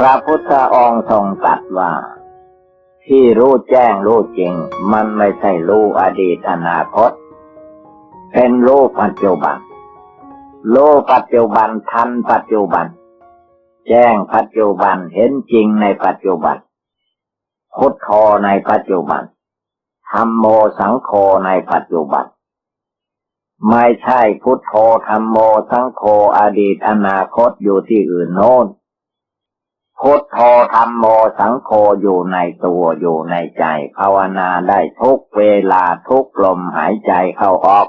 พระพุทธองค์ทรงตรัสว่า ที่รู้แจ้งรู้จริง มันไม่ใช่รู้อดีตอนาคต เป็นรู้ปัจจุบันรู้ปัจจุบันทันปัจจุบัน แจ้งปัจจุบันเห็นจริงในปัจจุบันพุทโธในปัจจุบันธรรมโมสังโฆในปัจจุบัน ไม่ใช่พุทโธธรรมโมสังโฆอดีตอนาคตอยู่ที่อื่นโน้น พุทโธธรรมโมสังโฆอยู่ในตัวอยู่ในใจ ภาวนาได้ทุกเวลาทุกลมหายใจเข้าออก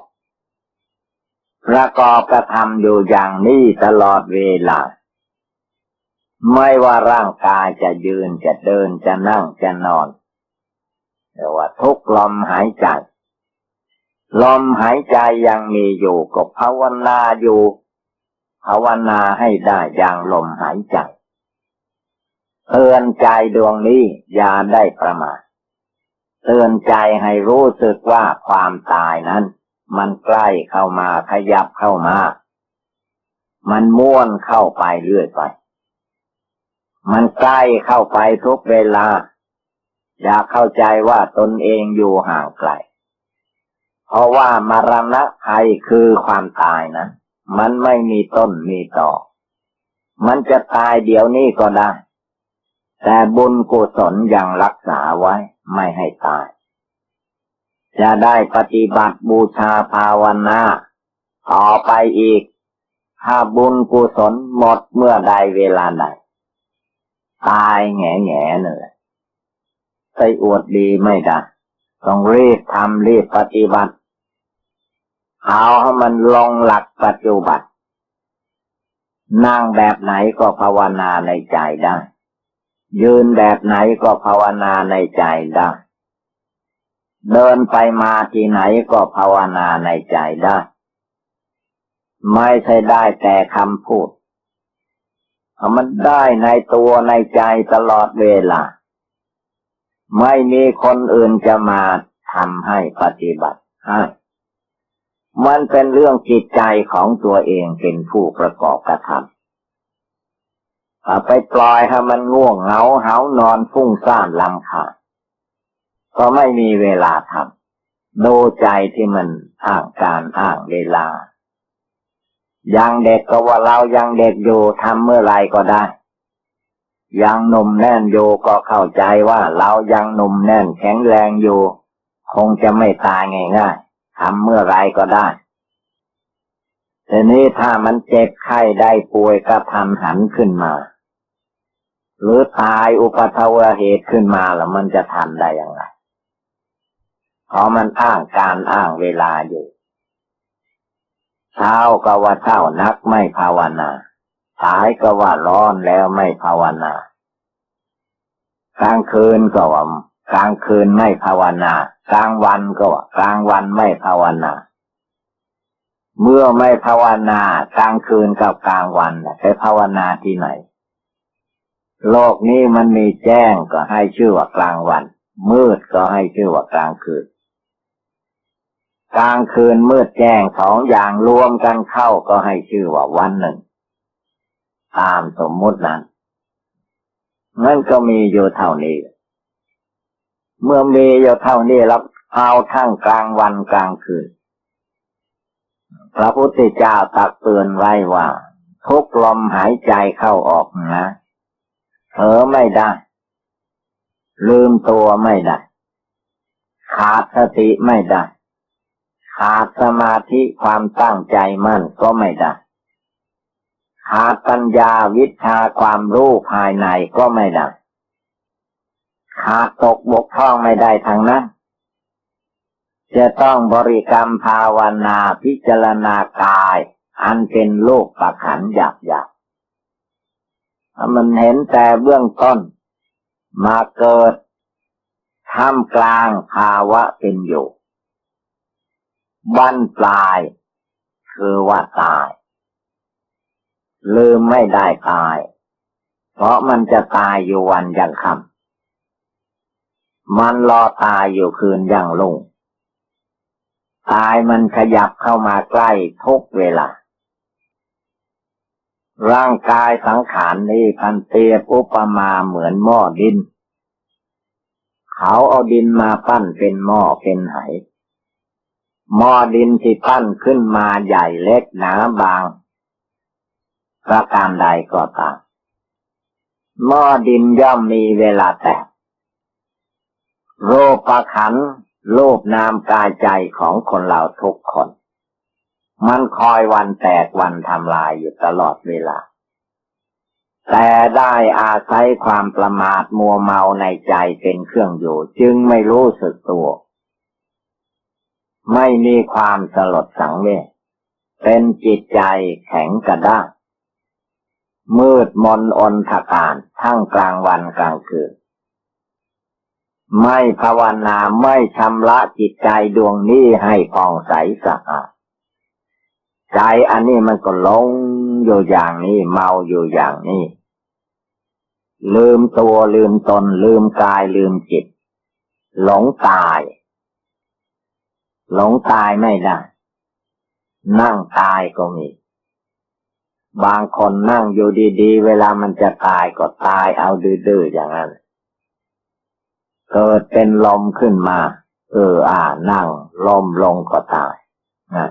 ประกอบกระทำอยู่อย่างนี้ตลอดเวลา ไม่ว่าร่างกายจะยืนจะเดินจะนั่งจะนอนแต่ว่าทุกลมหายใจ ลมหายใจยังมีอยู่ก็ภาวนาอยู่ ภาวนาให้ได้อย่างลมหายใจ เตือนใจดวงนี้อย่าได้ประมาทเตือนใจให้รู้สึกว่าความตายนั้น มันใกล้เข้ามาขยับเข้ามา มันม้วนเข้าไปเรื่อยไป มันใกล้เข้าไปทุกเวลา อย่าเข้าใจว่าตนเองอยู่ห่างไกล เพราะว่ามรณะภัยคือความตายนะ มันไม่มีต้นมีต่อ มันจะตายเดี๋ยวนี้ก็ได้ แต่บุญกุศลยังรักษาไว้ไม่ให้ตาย จะได้ปฏิบัติบูชาภาวนา ต่อไปอีก ถ้าบุญกุศลหมดเมื่อใดเวลาใดตายแง่แง่เลยไปอวดดีไม่ได้ ต้องรีบทำรีบปฏิบัติเอาให้มันลงหลักปัจจุบันนั่งแบบไหนก็ภาวนาในใจได้ ยืนแบบไหนก็ภาวนาในใจได้ เดินไปมาที่ไหนก็ภาวนาในใจได้ ไม่ใช่ได้แต่คำพูดมันได้ในตัวในใจตลอดเวลา ไม่มีคนอื่นจะมาทำให้ปฏิบัติให้มันเป็นเรื่องจิตใจของตัวเองเป็นผู้ประกอบกระทำ ไปปล่อยให้มันง่วงเหงาเหานอนฟุ้งซ่านลำคาก็ไม่มีเวลาทำดูใจที่มันอ้างการอ้างเวลา ยังเด็กก็ว่าเรายังเด็กอยู่ทำเมื่อไรก็ได้ ยังหนุ่มแน่นอยู่ก็เข้าใจว่าเรายังหนุ่มแน่นแข็งแรงอยู่ คงจะไม่ตายง่ายๆทำเมื่อไรก็ได้ทีนี้ถ้ามันเจ็บไข้ได้ป่วยกระทันหันขึ้นมา หรือตายอุปทวเหตุขึ้นมาแล้วมันจะทันได้ยังไงเพราะมันอ้างการอ้างเวลาอยู่ เช้าก็ว่าเช้านักไม่ภาวนาสายก็ว่าร้อนแล้วไม่ภาวนากลางคืนก็ว่ากลางคืนไม่ภาวนากลางวันก็ว่ากลางวันไม่ภาวนา เมื่อไม่ภาวนากลางคืนกับกลางวันไปภาวนาที่ไหน โลกนี้มันมีแจ้งก็ให้ชื่อว่ากลางวัน มืดก็ให้ชื่อว่ากลางคืน กลางคืนมืดแจ้งสองอย่างรวมกันเข้าก็ให้ชื่อว่าวันหนึ่ง ตามสมมุตินั้นนั่นก็มีอยู่เท่านี้ เมื่อมีอยู่เท่านี้แล้วเอาทั้งกลางวันกลางคืน พระพุทธเจ้าตักเตือนไว้ว่า ทุกลมหายใจเข้าออกนะ ลอไม่ได้ ลืมตัวไม่ได้ ขาดสติไม่ได้ ขาดสมาธิความตั้งใจมั่นก็ไม่ได้ ขาดปัญญาวิชาความรู้ภายในก็ไม่ได้ ขาดตกบกพร่องไม่ได้ทางนั้น จะต้องบริกรรมภาวนาพิจารณากาย อันเป็นโลกประขันหยาบหยาบ มันเห็นแต่เบื้องต้น มาเกิดท่ามกลางภาวะเป็นอยู่บั้นปลายคือว่าตาย ลืมไม่ได้ตาย เพราะมันจะตายอยู่วันยังคำมันรอตายอยู่คืนยังลง ตายมันขยับเข้ามาใกล้ทุกเวลา ร่างกายสังขารนี้พันเตียบอุปมาเหมือนหม้อดิน เขาเอาดินมาปั้นเป็นหม้อเป็นไหหม้อดินที่ปั้นขึ้นมาใหญ่เล็กหนาบางประการใดก็ตามหม้อดินย่อมมีเวลาแตกโรคประขันโลภนามกายใจของคนเราทุกคน มันคอยวันแตกวันทำลายอยู่ตลอดเวลา แต่ได้อาศัยความประมาทมัวเมาในใจเป็นเครื่องอยู่ จึงไม่รู้สึกตัว ไม่มีความสลดสังเวชเป็นจิตใจแข็งกระด้างมืดมนอนทการทั้งกลางวันกลางคืน ไม่ภาวนาไม่ชำระจิตใจดวงนี้ให้ผ่องใสสะอาด ใจอันนี้มันก็ลงอยู่อย่างนี้ เมาอยู่อย่างนี้ ลืมตัวลืมตน ลืมกายลืมจิต หลงตาย หลงตายไม่ได้ นั่งตายก็มี บางคนนั่งอยู่ดีๆ เวลามันจะตายก็ตายเอาดื้อๆอย่างนั้น เกิดเป็นลมขึ้นมา เอออ่านั่งลมลงก็ตายนะ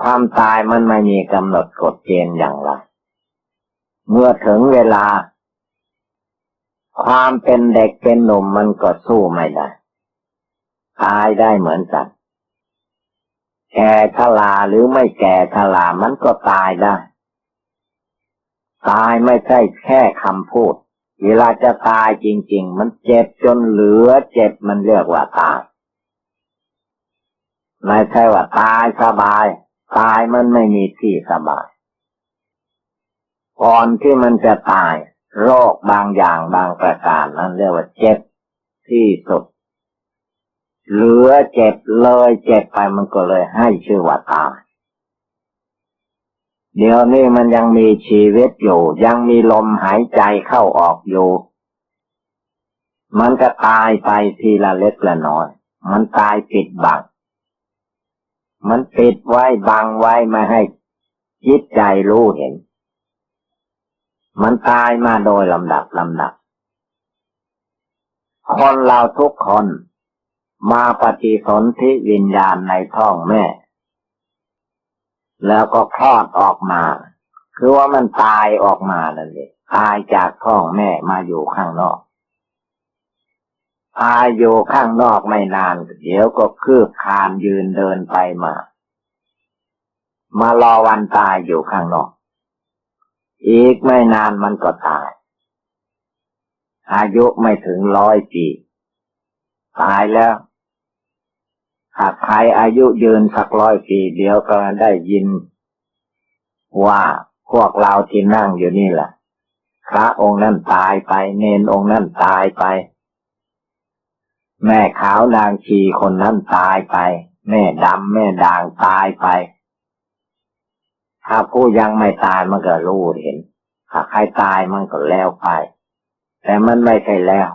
ความตายมันไม่มีกำหนดกฎเกณฑ์อย่างไร เมื่อถึงเวลา ความเป็นเด็กเป็นหนุ่มมันก็สู้ไม่ได้ ตายได้เหมือนกัน แก่ชราหรือไม่แก่ชรามันก็ตายได้ ตายไม่ใช่แค่คำพูด เวลาจะตายจริง ๆ มันเจ็บจนเหลือเจ็บมันเรียกว่าตาย ไม่ใช่ว่าตายสบาย ตายมันไม่มีที่สบาย ก่อนที่มันจะตาย โรคบางอย่างบางประการนั้นเรียกว่าเจ็บที่สุด เหลือเจ็บเลยเจ็บไปมันก็เลยให้ชื่อว่าตายเดี๋ยวนี้มันยังมีชีวิตอยู่ ยังมีลมหายใจเข้าออกอยู่ มันก็ตายไปทีละเล็กละน้อย มันตายปิดบัง มันปิดไว้บังไว้ไม่ให้จิตใจรู้เห็น มันตายมาโดยลำดับลำดับ คนเราทุกคนมาปฏิสนธิวิญญาณในท้องแม่ แล้วก็คลอดออกมา คือว่ามันตายออกมานั่นเองตายจากท้องแม่มาอยู่ข้างนอก ตายอยู่ข้างนอกไม่นาน เดี๋ยวก็คืบคานยืนเดินไปมา มารอวันตายอยู่ข้างนอก อีกไม่นานมันก็ตาย อายุไม่ถึงร้อยปี ตายแล้วหากใครอายุยืนสักร้อยปีเดี๋ยวก็ได้ยิน ว่าพวกเราที่นั่งอยู่นี่แหละพระองค์นั่นตายไป เนนองค์นั่นตายไป แม่ขาวนางชีคนนั้นตายไป แม่ดำแม่ด่างตายไป ถ้าผู้ยังไม่ตายมันก็รู้เห็น ถ้าใครตายมันก็แล้วไป แต่มันไม่ใช่แล้ว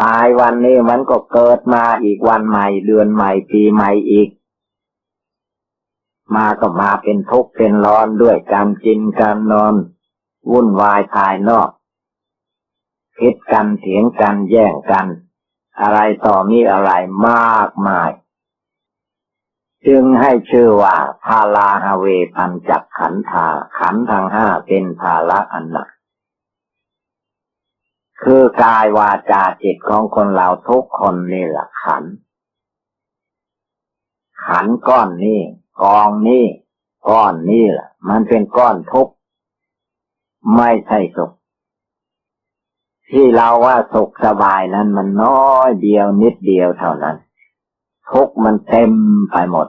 ตายวันนี้มันก็เกิดมาอีกวันใหม่ เดือนใหม่ปีใหม่อีก มาก็มาเป็นทุกข์เป็นร้อนด้วยการกินการนอน วุ่นวายภายนอกคิดกันเถียงกันแย่งกัน อะไรต่อมีอะไรมากมาย จึงให้ชื่อว่าพาลาฮาเวปันจักขันธาขันทั้งห้าเป็นภาละอันหนัก คือกายวาจาจิตของคนเราทุกคนนี่แหละขัน ขันก้อนนี้กองนี้ก้อนนี้แหละมันเป็นก้อนทุกไม่ใช่สุข ที่เราว่าสุขสบายนั้นมันน้อยเดียวนิดเดียวเท่านั้น ทุกมันเต็มไปหมด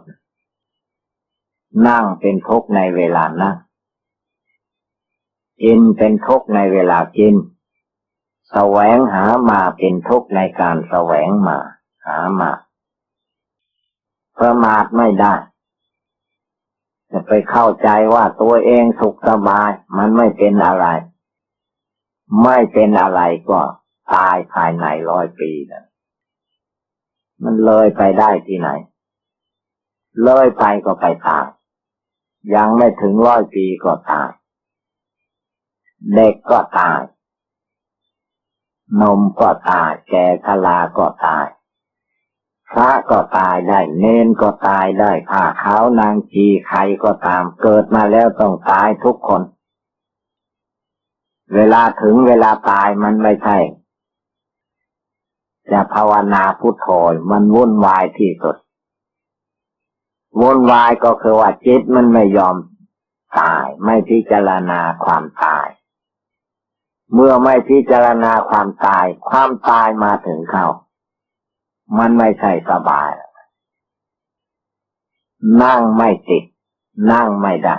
นั่งเป็นทุกในเวลานั่งกินเป็นทุกในเวลากินแสวงหามาเป็นทุกในการแสวงมา หามาประมาทไม่ได้ จะไปเข้าใจว่าตัวเองสุขสบาย มันไม่เป็นอะไร ไม่เป็นอะไรก็ตายภายในร้อยปีนะมันเลยไปได้ที่ไหน เลยไปก็ไปตาย ยังไม่ถึงร้อยปีก็ตาย เด็กก็ตาย นมก็ตาย แก่ชราก็ตาย พระก็ตายได้ เนนก็ตายได้ผ้าขาวนางชีใครก็ตาม เกิดมาแล้วต้องตายทุกคน เวลาถึงเวลาตายมันไม่ใช่ จะภาวนาพุทโธมันวุ่นวายที่สุด วุ่นวายก็คือว่าจิตมันไม่ยอมตายไม่พิจารณาความตาย เมื่อไม่พิจารณาความตาย ความตายมาถึงเขามันไม่ใช่สบาย นั่งไม่ติด นั่งไม่ได้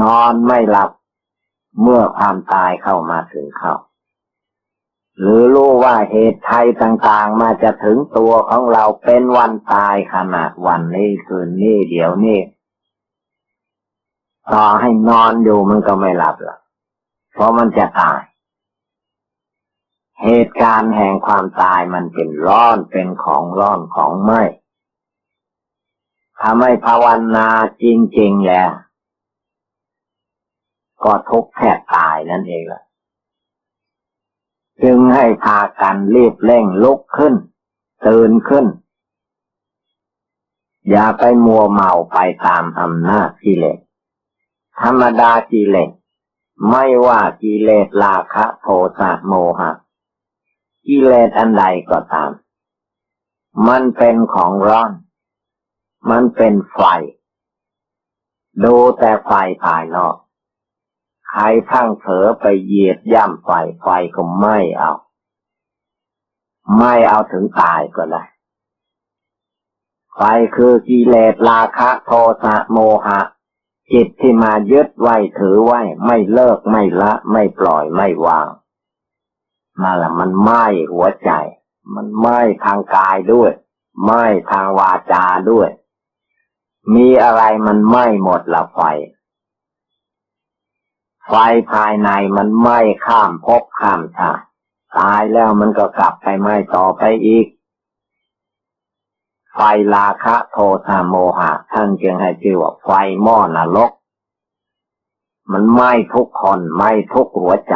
นอนไม่หลับ เมื่อความตายเข้ามาถึงเขาหรือรู้ว่าเหตุไทยต่างๆ มาจะถึงตัวของเราเป็นวันตายขนาดวันนี้คืนนี้เดี๋ยวนี้ต่อให้นอนอยู่มันก็ไม่หลับหรอกเพราะมันจะตาย เหตุการณ์แห่งความตายมันเป็นร้อนเป็นของร้อนของไหมถ้าไม่ภาวนาจริงๆแล้ว ก็ทุกข์แทบตายนั่นเองแหละจึงให้พากันรีบเร่งลุกขึ้น ตื่นขึ้น อย่าไปมัวเมาไปตามอำนาจกิเลสธรรมดากิเลสไม่ว่ากิเลสราคะโทสะโมหะกิเลสอันใดก็ตาม มันเป็นของร้อน มันเป็นไฟ ดูแต่ไฟภายนอก ใครทั้งเผลอไปเหยียดย่ำไฟไฟก็ไม่เอา ไม่เอาถึงตายก็ได้ไฟคือกิเลสราคะโทสะโมหะ จิตที่มายึดไว้ถือไว้ ไม่เลิกไม่ละ ไม่ปล่อยไม่วางนั่นแหละมันไหม้หัวใจ มันไหม้ทางกายด้วยไหม้ทางวาจาด้วย มีอะไรมันไหม้หมดละไฟ ไฟภายในมันไหม้ข้ามภพข้ามชาติตายแล้วมันก็กลับไปไหม้ต่อไปอีก ไฟลาคะโทสะโมหะ ท่านจึงให้ชื่อว่าไฟหม้อนรก มันไหม้ทุกคนไหม้ทุกหัวใจ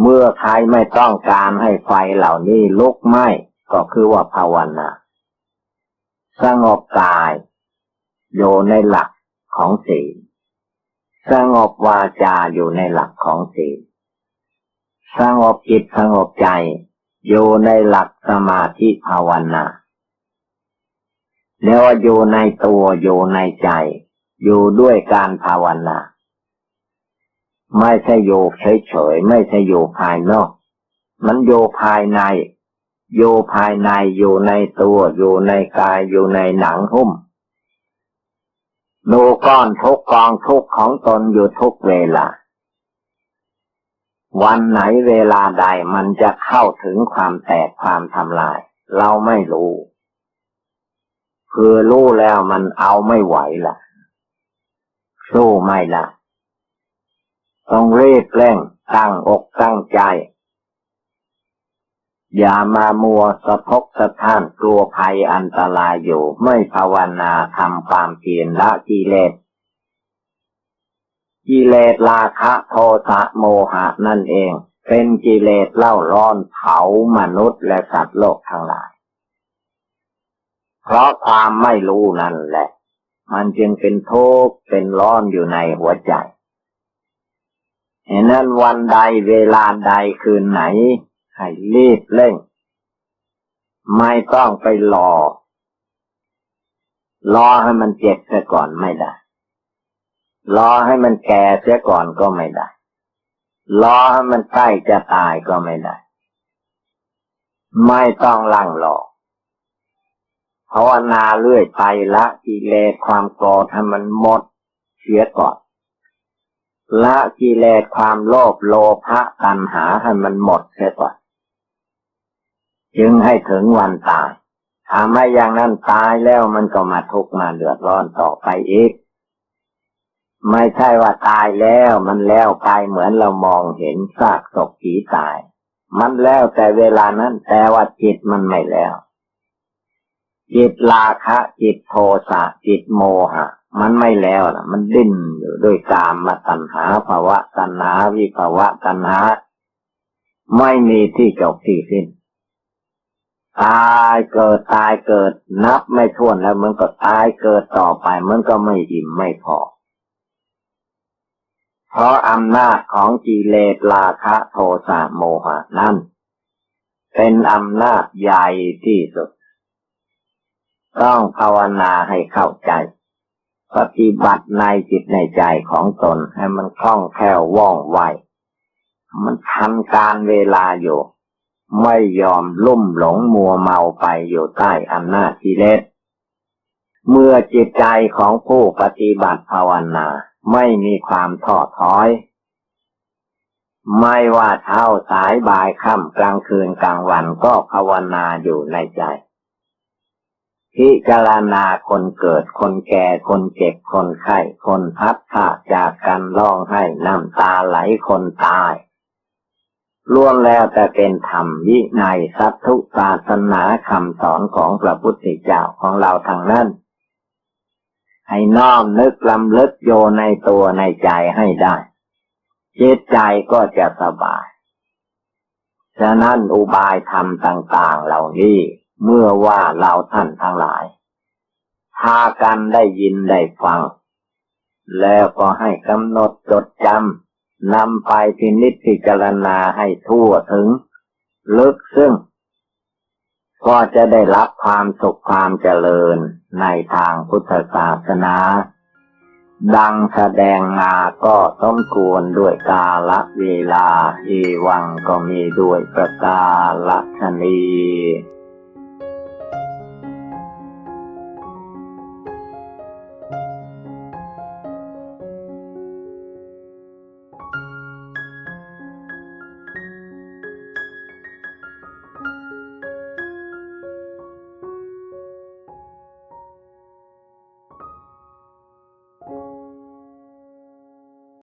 เมื่อใครไม่ต้องการให้ไฟเหล่านี้ลุกไหม้ก็คือว่าภาวนาสงบกาย โยในหลักของศีล สงบวาจาอยู่ในหลักของศีลสงบจิตสงบใจอยู่ในหลักสมาธิภาวนาแล้วอยู่ในตัวอยู่ในใจ อยู่ด้วยการภาวนา ไม่ใช่อยู่เฉยๆไม่ใช่อยู่ภายนอก มันอยู่ภายใน อยู่ภายในอยู่ในตัว อยู่ในกายอยู่ในหนังหุ้ม ดูก้อนทุกกองทุกของตนอยู่ทุกเวลา วันไหนเวลาใดมันจะเข้าถึงความแตกความทำลาย เราไม่รู้ คือรู้แล้วมันเอาไม่ไหวละ่ะ สู้ไม่ละต้องรีบเร่งตั้งอกตั้งใจ อย่ามามัวสะทกสะท้านกลัวภัยอันตรายอยู่ ไม่ภาวนาทำความเพียรละกิเลสกิเลสราคะโทสะโมหะนั่นเอง เป็นกิเลสเล่าร้อนเผามนุษย์และสัตว์โลกทั้งหลาย เพราะความไม่รู้นั่นแหละ มันจึงเป็นทุกข์เป็นร้อนอยู่ในหัวใจเหตุนั้นวันใดเวลาใดคืนไหน ให้รีบเร่ง ไม่ต้องไปรอ รอให้มันเจ็บเสียก่อนไม่ได้ รอให้มันแก่เสียก่อนก็ไม่ได้ รอให้มันใกล้จะตายก็ไม่ได้ ไม่ต้องลังรอภาวนาเรื่อยไปละกิเลสความโกรธให้มันหมดเสียก่อนละกิเลสความโลภโลภะตัณหาให้มันหมดเสียก่อน จึงให้ถึงวันตายถ้าไม่อย่างนั้นตายแล้วมันก็มาทุกข์มาเดือดร้อนต่อไปอีก ไม่ใช่ว่าตายแล้วมันแล้วไปเหมือนเรามองเห็นซากศพผีตาย มันแล้วแต่เวลานั้นแต่ว่าจิตมันไม่แล้ว จิตราคะ จิตโทสะจิตโมหะ มันไม่แล้วนะมันดิ้นอยู่ด้วยกามมาตัณหาภาวะตัณหาวิภาวะตัณหา ไม่มีที่จบที่สิ้น ตายเกิดตายเกิด นับไม่ถ้วนแล้วมันก็ตายเกิดต่อไป มันก็ไม่อิ่มไม่พอ เพราะอำนาจของกิเลสราคะโทสะโมหะนั่น เป็นอำนาจใหญ่ที่สุด ต้องภาวนาให้เข้าใจ ปฏิบัติในจิตในใจของตนให้มันคล่องแคล่วว่องไว มันทันการเวลาอยู่ ไม่ยอมลุ่มหลงมัวเมาไปอยู่ใต้อำนาจกิเลสเมื่อจิตใจของผู้ปฏิบัติภาวนาไม่มีความท้อถอย ไม่ว่าเช้าสายบ่ายค่ำกลางคืนกลางวันก็ภาวนาอยู่ในใจ พิจารณาคนเกิดคนแก่คนเจ็บคนไข้ คนพัดผ่าจากกันร้องให้น้ำตาไหลคนตาย ล้วนแล้วแต่เป็นธรรมวินัยสัตธุศาสนาคำสอนของพระพุทธเจ้าของเราทางนั้น ให้น้อมนึกลำลึกโยในตัวในใจให้ได้ จิตใจก็จะสบาย ฉะนั้นอุบายธรรมต่างๆเหล่านี้เมื่อว่าเราท่านทั้งหลายพากันได้ยินได้ฟัง แล้วก็ให้กำหนดจดจำ นำไปพินิจพิจารณาให้ทั่วถึง ลึกซึ่ง ก็จะได้รับความสุขความเจริญในทางพุทธศาสนา ดังแสดงมาก็สมควรด้วยกาลเวลาอีวังก็มีด้วยประกาศชนี